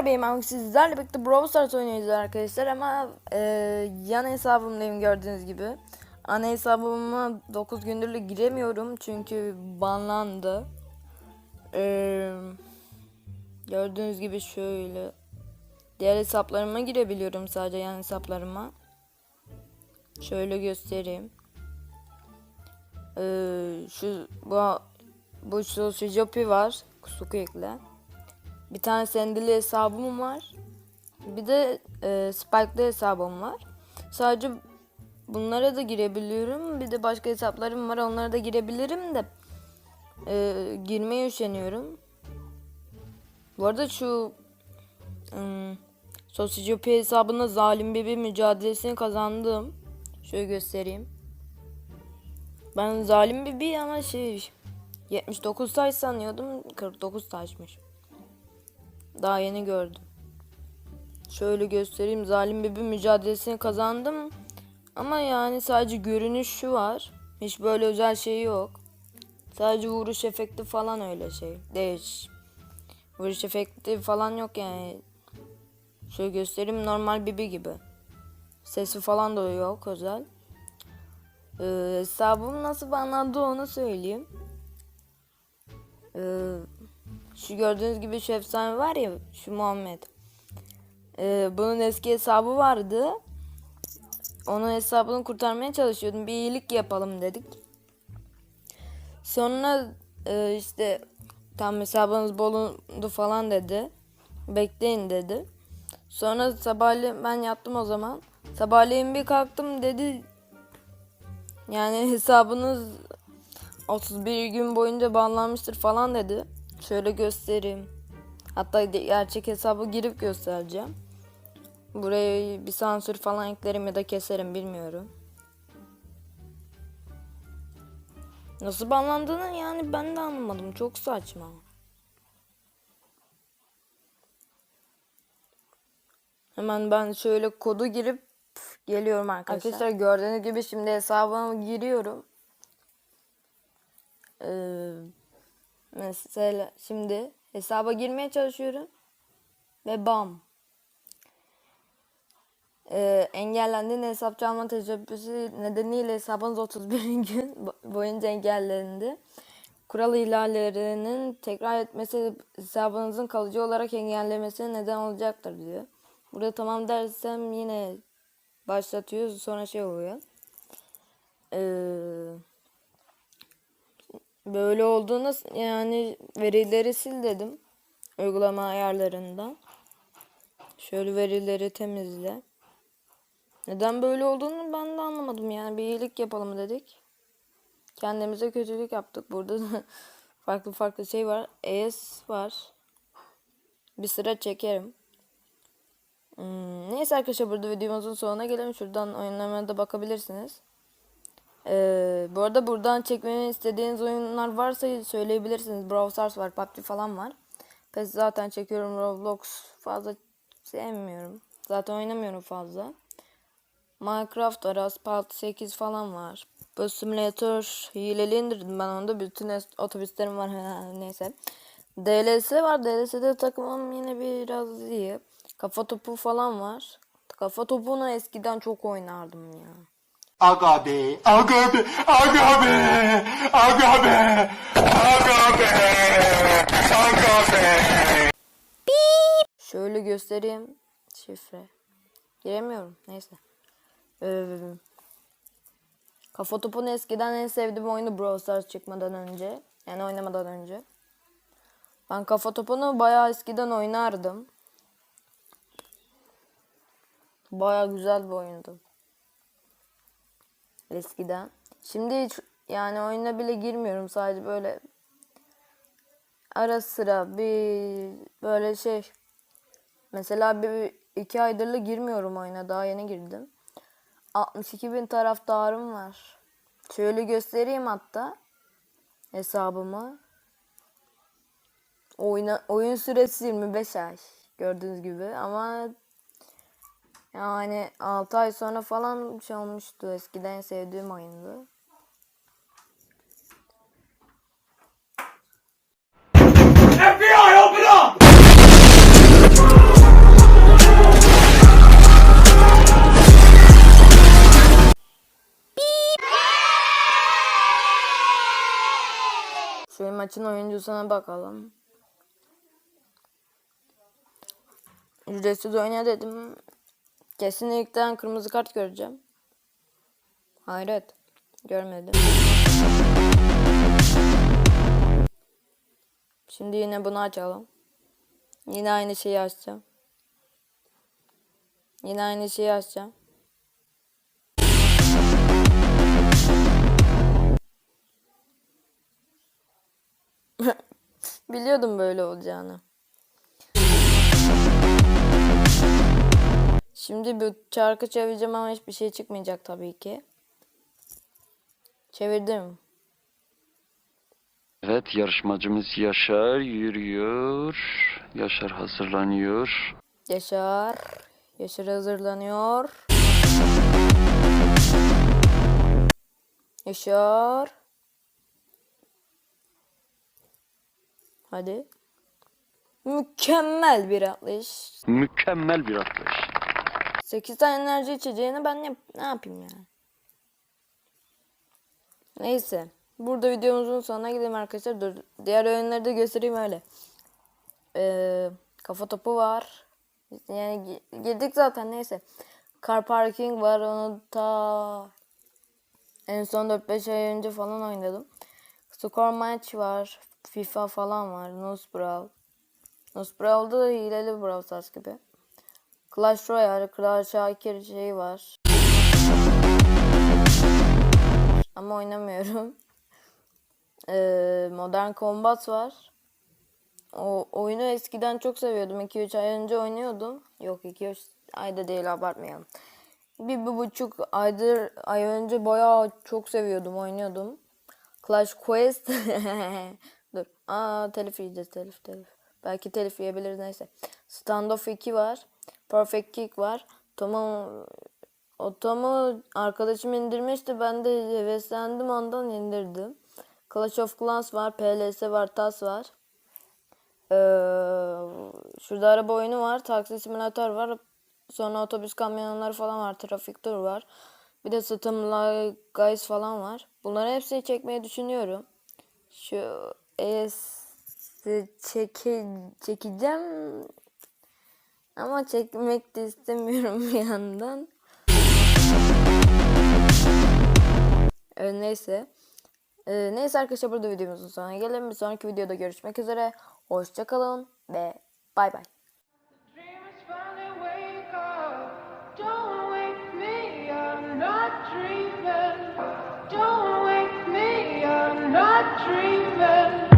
Merhabalar benim ben sizlerle birlikte Brawl Stars oynuyoruz arkadaşlar ama e, yan hesabımdayım gördüğünüz gibi. Ana hesabıma 9 gündür giremiyorum çünkü banlandı. E, gördüğünüz gibi şöyle. Diğer hesaplarıma girebiliyorum sadece yan hesaplarıma. Şöyle göstereyim. E, şu bu bu şu Jopi var. Kusuku ekle. Bir tane sendili hesabım var. Bir de e, Spike'lı hesabım var. Sadece bunlara da girebiliyorum. Bir de başka hesaplarım var. Onlara da girebilirim de e, girmeye üşeniyorum. Bu arada şu ım, Sosyopi hesabında zalim bir mücadelesini kazandım. Şöyle göstereyim. Ben zalim bir ama şey 79 taş sanıyordum. 49 taşmış. Daha yeni gördüm. Şöyle göstereyim. Zalim bir mücadelesini kazandım. Ama yani sadece görünüş şu var. Hiç böyle özel şey yok. Sadece vuruş efekti falan öyle şey. Değiş. Vuruş efekti falan yok yani. Şöyle göstereyim normal Bibi gibi. Sesi falan da yok özel. Ee, hesabım nasıl banlandı onu söyleyeyim. Ee, şu gördüğünüz gibi şu efsane var ya şu Muhammed. Ee, bunun eski hesabı vardı. Onun hesabını kurtarmaya çalışıyordum. Bir iyilik yapalım dedik. Sonra e, işte tam hesabınız bulundu falan dedi. Bekleyin dedi. Sonra sabahleyin ben yattım o zaman. Sabahleyin bir kalktım dedi. Yani hesabınız 31 gün boyunca banlanmıştır falan dedi. Şöyle göstereyim. Hatta gerçek hesabı girip göstereceğim. Buraya bir sansür falan eklerim ya da keserim bilmiyorum. Nasıl banlandığını yani ben de anlamadım. Çok saçma. Hemen ben şöyle kodu girip geliyorum arkadaşlar. Arkadaşlar gördüğünüz gibi şimdi hesabıma giriyorum. Ee, mesela şimdi hesaba girmeye çalışıyorum ve bam ee, engellendiğin hesap çalma teşebbüsü nedeniyle hesabınız 31 gün bo- boyunca engellendi. Kural ihlallerinin tekrar etmesi hesabınızın kalıcı olarak engellemesine neden olacaktır diyor. Burada tamam dersem yine başlatıyor sonra şey oluyor. Eee Böyle olduğunda yani verileri sil dedim. Uygulama ayarlarından. Şöyle verileri temizle. Neden böyle olduğunu ben de anlamadım yani bir iyilik yapalım dedik. Kendimize kötülük yaptık. Burada da farklı farklı şey var. ES var. Bir sıra çekerim. Hmm, neyse arkadaşlar burada videomuzun sonuna gelelim. Şuradan oyunlarına da bakabilirsiniz. Ee, bu arada buradan çekmemi istediğiniz oyunlar varsa söyleyebilirsiniz. Brawl Stars var, PUBG falan var. PES zaten çekiyorum. Roblox fazla sevmiyorum. Zaten oynamıyorum fazla. Minecraft var, Asphalt 8 falan var. Bu simülatör hileli indirdim ben onda. Bütün otobüslerim var. Neyse. DLS var. DLS'de takımım yine biraz iyi. Kafa topu falan var. Kafa topunu eskiden çok oynardım ya. Aga be, aga be, aga be, aga be, aga be, aga be. Şöyle göstereyim. Şifre. Giremiyorum. Neyse. Ee, kafa topunu eskiden en sevdiğim oyunu Brawl Stars çıkmadan önce. Yani oynamadan önce. Ben kafa topunu bayağı eskiden oynardım. Bayağı güzel bir oyundu. Eskiden. Şimdi hiç yani oyuna bile girmiyorum. Sadece böyle ara sıra bir böyle şey Mesela bir iki aydır da girmiyorum oyuna. Daha yeni girdim. 62 bin taraftarım var. Şöyle göstereyim hatta hesabımı. Oyuna, oyun süresi 25 ay. Gördüğünüz gibi ama yani 6 ay sonra falan şey olmuştu. Eskiden sevdiğim oyundu. FBI open up! Şu maçın oyuncusuna bakalım. Ücretsiz oyna dedim. Kesinlikle kırmızı kart göreceğim. Hayret. Görmedim. Şimdi yine bunu açalım. Yine aynı şeyi açacağım. Yine aynı şeyi açacağım. Biliyordum böyle olacağını. Şimdi bu çarkı çevireceğim ama hiçbir şey çıkmayacak tabii ki. Çevirdim. Evet yarışmacımız Yaşar yürüyor. Yaşar hazırlanıyor. Yaşar. Yaşar hazırlanıyor. Yaşar. Hadi. Mükemmel bir atlayış. Mükemmel bir atlayış. 8 tane enerji içeceğini ben yap ne yapayım yani. Neyse. Burada videomuzun sonuna gidelim arkadaşlar. Dur. Diğer oyunları da göstereyim öyle. Ee, kafa topu var. Yani gi- girdik zaten neyse. Car parking var. Onu ta en son 4-5 ay önce falan oynadım. Score match var. FIFA falan var. Nose Brawl. Nose Brawl'da da hileli Brawl Stars gibi. Clash Royale, Kral Şakir şey var. Ama oynamıyorum. Ee, Modern Combat var. O oyunu eskiden çok seviyordum. 2-3 ay önce oynuyordum. Yok 2-3 ayda değil abartmayalım. Bir, bir buçuk aydır ay önce bayağı çok seviyordum oynuyordum. Clash Quest. Dur. Aa telif yiyeceğiz telif telif. Belki telif yiyebiliriz neyse. Standoff 2 var. Perfect Kick var. Tom'u o Tom'u arkadaşım indirmişti. Ben de heveslendim ondan indirdim. Clash of Clans var. PLS var. TAS var. Ee, şurada araba oyunu var. Taksi simülatör var. Sonra otobüs kamyonları falan var. Trafik tur var. Bir de Stumla Guys falan var. Bunları hepsini çekmeyi düşünüyorum. Şu ES çeke, çekeceğim. Ama çekmek de istemiyorum bir yandan. Ee, neyse. Ee, neyse arkadaşlar burada videomuzun sonuna gelelim. Bir sonraki videoda görüşmek üzere. Hoşçakalın ve bay bay. Dreaming.